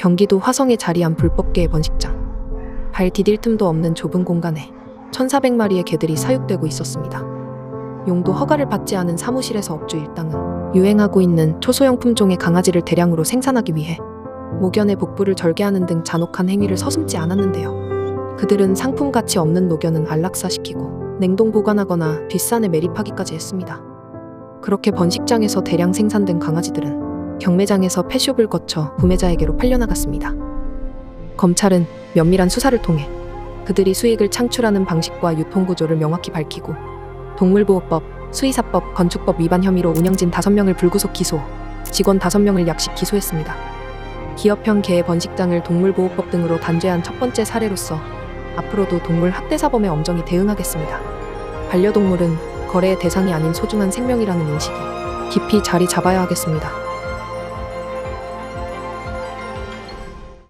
경기도 화성에 자리한 불법개의 번식장. 발 디딜 틈도 없는 좁은 공간에 1,400마리의 개들이 사육되고 있었습니다. 용도 허가를 받지 않은 사무실에서 업주 일당은 유행하고 있는 초소형 품종의 강아지를 대량으로 생산하기 위해 모견의 복부를 절개하는 등 잔혹한 행위를 서슴지 않았는데요. 그들은 상품 가치 없는 노견은 안락사시키고 냉동 보관하거나 뒷산에 매립하기까지 했습니다. 그렇게 번식장에서 대량 생산된 강아지들은 경매장에서 펫숍을 거쳐 구매자에게로 팔려나갔습니다. 검찰은 면밀한 수사를 통해 그들이 수익을 창출하는 방식과 유통구조를 명확히 밝히고 동물보호법, 수의사법, 건축법 위반 혐의로 운영진 5명을 불구속 기소, 직원 5명을 약식 기소했습니다. 기업형 개의 번식장을 동물보호법 등으로 단죄한 첫 번째 사례로서 앞으로도 동물 학대 사범에 엄정히 대응하겠습니다. 반려동물은 거래의 대상이 아닌 소중한 생명이라는 인식이 깊이 자리 잡아야 하겠습니다.